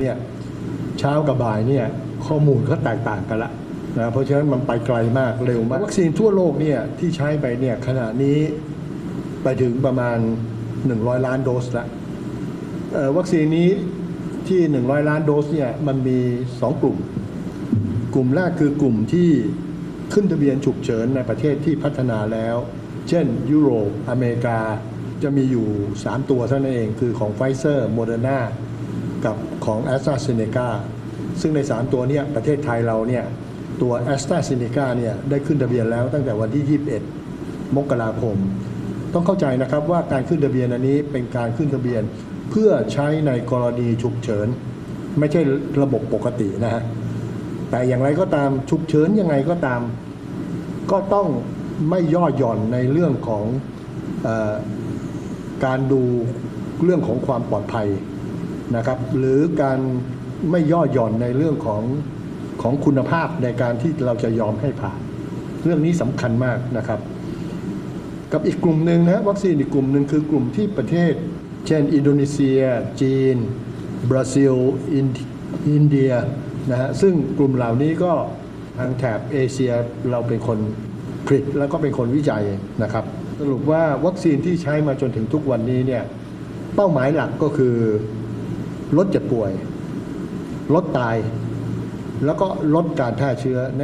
เนี่ยเช้ากับบ่ายเนี่ยข้อมูลเขาแตกต่างกันละนะเพราะฉะนั้นมันไปไกลมากเร็วมากวัคซีนทั่วโลกเนี่ยที่ใช้ไปเนี่ยขณะนี้ไปถึงประมาณ 100 ล้านโดสละวัคซีนนี้ที่ 100 ล้านโดสเนี่ยมันมี 2 กลุ่ม กลุ่มแรกคือกลุ่มที่ขึ้นทะเบียนฉุกเฉินในประเทศที่พัฒนาแล้ว เช่น ยุโรป อเมริกา จะมีอยู่ 3 ตัวเท่านั้นเอง คือของไฟเซอร์โมเดอร์นา กับของ a s t r a z เซ e c a ซึ่งใน 3 ตัวเนี้ประเทศไทยเราเนี่ยตัว a s t r a z เซ e c a เนี่ยได้ขึ้นทะเบียนแล้วตั้งแต่วันที่ 21 มกราคม ต้องเข้าใจนะครับว่าการขึ้นทะเบียนอันนี้เป็นการขึ้นทะเบียนเพื่อใช้ในกรณีฉุกเฉิน ไม่ใช่ระบบปกตินะฮะแต่อย่างไรก็ตามฉุกเฉินยังไงก็ตาม ก็ต้องไม่ย่อหย่อนในเรื่องของอการดูเรื่องของความปลอดภัย นะครับ หรือการไม่ย่อหย่อนในเรื่องของของคุณภาพในการที่เราจะยอมให้ผ่าน เรื่องนี้สำคัญมากนะครับ กับอีกกลุ่มหนึ่งนะวัคซีนอีกกลุ่มหนึ่งคือกลุ่มที่ประเทศ เช่น อินโดนีเซีย จีน บราซิลอินอินเดียนะฮะซึ่งกลุ่มเหล่านี้ก็ทางแถบเอเชียเราเป็นคนผลิตแล้วก็เป็นคนวิจัยนะครับ สรุปว่าวัคซีนที่ใช้มาจนถึงทุกวันนี้เนี่ยเป้าหมายหลักก็คือ ลดเจ็บป่วย ลดตาย แล้วก็ลดการแพร่เชื้อใน